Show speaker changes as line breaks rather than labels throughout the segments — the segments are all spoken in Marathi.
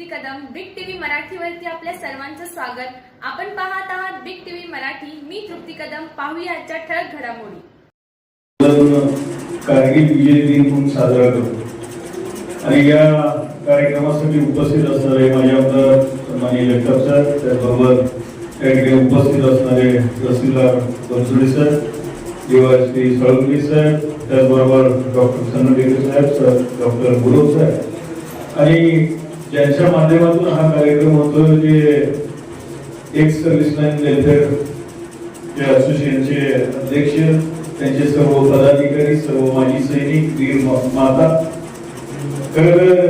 तृप्ती कदम बिग टीव्ही मराठीवरती आपल्या सर्वांचं स्वागत. आपण पाहत आहात बिग टीव्ही मराठी. मी तृप्ती कदम. पाहूया आजच्या ठळक घडामोडी.
कारगिल विजय दिन म्हणून साजरा करतो. आणि या कार्यक्रमासाठी उपस्थित असणारे माझ्या आमदार सन्माननीय जगताप सर त्याचबरोबर त्या ठिकाणी उपस्थित असणारे तहसीलदार बनसुडे सर श्री सळुंगी सर त्याचबरोबर डॉक्टर सन्नडेगे साहेब सर डॉक्टर गुरव साहेब आणि ज्यांच्या माध्यमातून हा कार्यक्रम होतो जे एक्स सर्व्हिसमॅन वेलफेअर असोसिएशनचे अध्यक्ष त्यांचे सर्व पदाधिकारी सर्व माजी सैनिक वीर माता. तर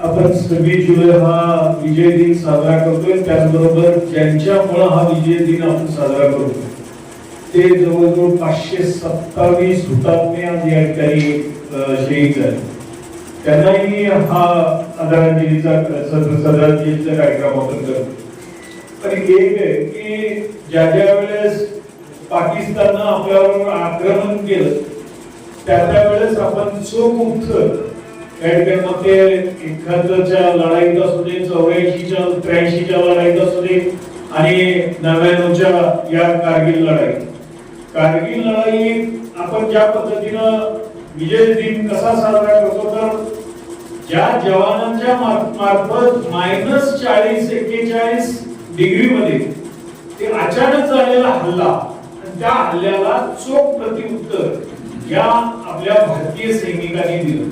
आपण सव्वीस जुलै हा विजय दिन साजरा करतोय. त्याचबरोबर ज्यांच्यामुळे हा विजय दिन आपण साजरा करतो ते जवळजवळ पाचशे सत्तावीस हुतात्मे आज या ठिकाणी शहीद झाले. त्यांनाही हा आदरांजलीचा श्रद्धांजलीचा कार्यक्रम आपण करतो आणि एक आहे की ज्या ज्या वेळेस पाकिस्ताननं आपल्यावर आक्रमण केलं त्या त्या वेळेस आपण चोख या एखाद्याच्या ते लढाईत असू दे चौऱ्याऐंशीच्या त्र्याऐंशीच्या लढाईत असू दे आणि नव्याण्णवच्या या कारगिल लढाईत. कारगिल लढाईत आपण ज्या पद्धतीनं विजय दिन कसा साजरा करतो तर ज्या जवानांच्या मार्फत मायनस चाळीस एक्केचाळीस डिग्री मध्ये ते अचानक झालेला हल्ला त्या हल्ल्याला चोख प्रतिउत्तर या आपल्या भारतीय सैनिकांनी दिलं.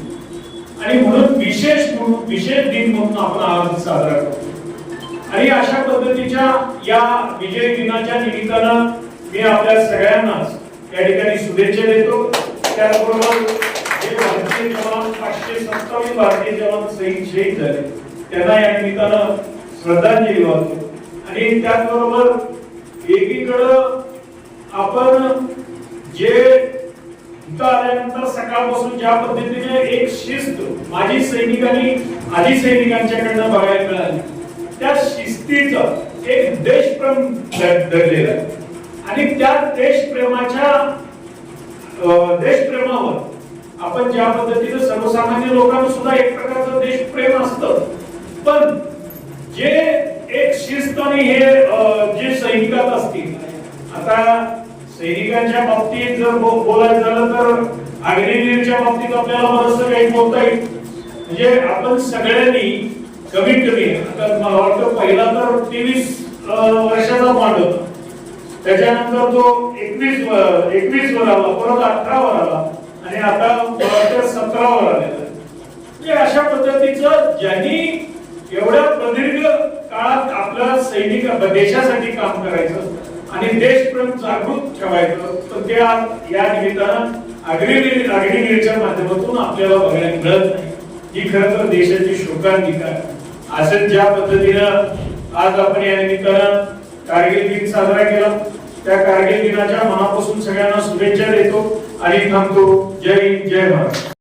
आणि म्हणून विशेष म्हणून विशेष दिन म्हणून आपण आज साजरा करतो. आणि अशा पद्धतीच्या या विजय दिनाच्या निमित्तानं मी आपल्या सगळ्यांनाच या ठिकाणी शुभेच्छा देतो. त्याचबरोबर जे भारतीय जवान पाचशे सत्तावीस भारतीय जवान शहीद शहीद झाले. त्यांना या निमित्तानं श्रद्धांजली वाहतो. आणि त्याचबरोबर एकीकडं आपण जे इथं आल्यानंतर सकाळपासून ज्या पद्धतीने एक शिस्त माझी सैनिकांनी आधी सैनिकांच्याकडनं बघायला मिळाली त्या शिस्तीचं एक देशप्रेम धरलेलं आहे. आणि त्या देशप्रेमाच्या देशप्रेमावर आपण ज्या पद्धतीने सर्वसामान्य लोकांना सुद्धा एक प्रकारचं देशप्रेम असतं. पण जे एक शिस्त आणि हे जे सैनिकात असतील आता सैनिकांच्या बाबतीत जर बोलायचं झालं तर अग्निवीरच्या बाबतीत आपल्याला बरंचसं काही बोलता येईल. म्हणजे आपण सगळ्यांनी कमीत कमी आता मला वाटतं पहिला तर तेवीस वर्षाचा मांड होता त्याच्यानंतर तो एकवीस एकवीस वर आला परत अठरा वर आला आणि आता सतरावर आलेला म्हणजे अशा पद्धतीचं ज्यांनी एवढ्या प्रदीर्घ काळात आपल्या सैनिक देशासाठी काम करायचं आणि देशप्रेम जागृत ठेवायचं तर ते या निमित्तानं अग्निवीर अग्निवीरच्या माध्यमातून आपल्याला बघायला मिळत नाही. ही खरं तर देशाची शोकांतिका आहे. असं ज्या पद्धतीनं आज आपण या निमित्तानं कारगिल दिन साजरा केला. त्या कारगिल दिनाच्या मनापासून सगळ्यांना शुभेच्छा देतो. आणि थांबतो. जय हिंद, जय भारत.